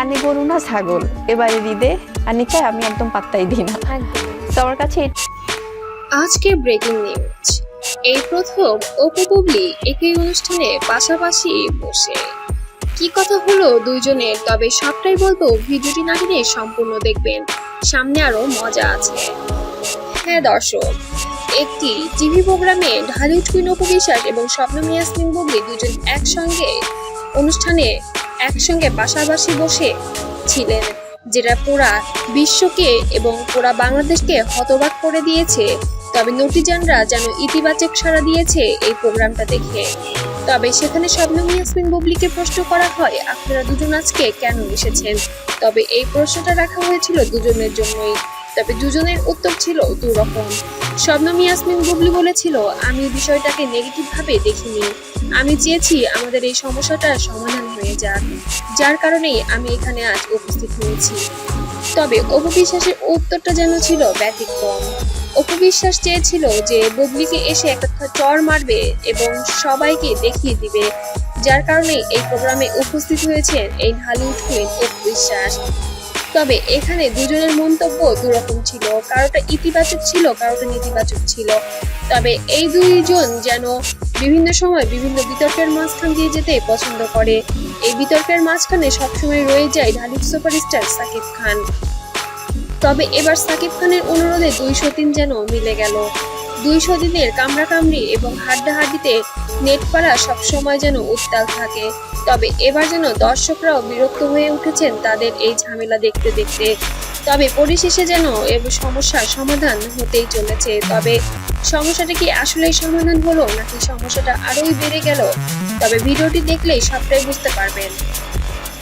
আনি গরু না ছাগল? এবারে ঈদে আনি চাই আমি একদম পাত্তাই দিই না। তো আমার কাছে আজকে ব্রেকিং নিউজ এই প্রথম অপু বুবলি একই অনুষ্ঠানে পাশাপাশি বসে। কি কথা হলো দুইজনের? তবে সবটাই বলব ভিডিওটি না টেনে সম্পূর্ণ দেখবেন। সামনে আরও মজা আছে। হ্যাঁ দর্শক একটি টিভি প্রোগ্রামে ঢালিউড কুইন অপু বিশ্বাস এবং স্বপ্নম ইয়াসমিন বুবলি দুজন একসঙ্গে অনুষ্ঠানে একসঙ্গে পাশাপাশি বসে ছিলেন, যেটা পুরা বিশ্বকে এবং পুরা বাংলাদেশকে হতবাক করে দিয়েছে। তবে নটিজানরা যেন ইতিবাচক সাড়া দিয়েছে এই প্রোগ্রামটা দেখে। তবে সেখানে শবনম ইয়াসমিন বুবলিকে প্রশ্ন করা হয়, আপনারা দুজন আজকে কেন এসেছেন? তবে এই প্রশ্নটা রাখা হয়েছিল দুজনের জন্যই। তবে দুজনের উত্তর ছিল দুরকম। শবনম ইয়াসমিন বুবলি বলেছিল, আমি বিষয়টাকে নেগেটিভ ভাবে দেখিনি। আমি চেয়েছি আমাদের এই সমস্যাটার সমাধান হয়ে যাক যার কারণেই আমি এখানে আজ উপস্থিত হয়েছি। তবে অপবিশ্বাসের উত্তরটা যেন ছিল ব্যতিক্রম। অপবিশ্বাস চেয়েছিল যে বুবলিকে এসে একটা চর মারবে এবং সবাইকে দেখিয়ে দিবে, যার কারণে এই প্রোগ্রামে উপস্থিত হয়েছেন এই ঢালিউড কুইন অপবিশ্বাস। তবে এখানে দুজনের মন্তব্য দুরকম ছিল, কারোটা ইতিবাচক ছিল, কারোটা নেতিবাচক ছিল। তবে এই দুইজন যেন বিভিন্ন সময় বিভিন্ন বিতর্কের মাঝখান দিয়ে যেতে পছন্দ করে। এই বিতর্কের মাঝখানে সবসময় রয়ে যায় ঢালিউড সুপারস্টার সাকিব খান। তবে এবার সাকিব খানের অনুরোধে দুইশো তিন যেন মিলে গেল। দুইশো দিনের কামড়াকামড়ি এবং হাড্ডাহাড্ডিতে নেটপাড়া সবসময় যেন উত্তাল থাকে। তবে এবার যেন দর্শকরাও বিরক্ত হয়ে উঠেছেন তাদের এই ঝামেলা দেখতে দেখতে। তবে পরিশেষে যেন এ সমস্যার সমাধান হতেই চলেছে। তবে সমস্যাটা কি আসলেই সমাধান হলো, নাকি সমস্যাটা আরোই বেড়ে গেল? তবে ভিডিওটি দেখলেই সবটাই বুঝতে পারবেন।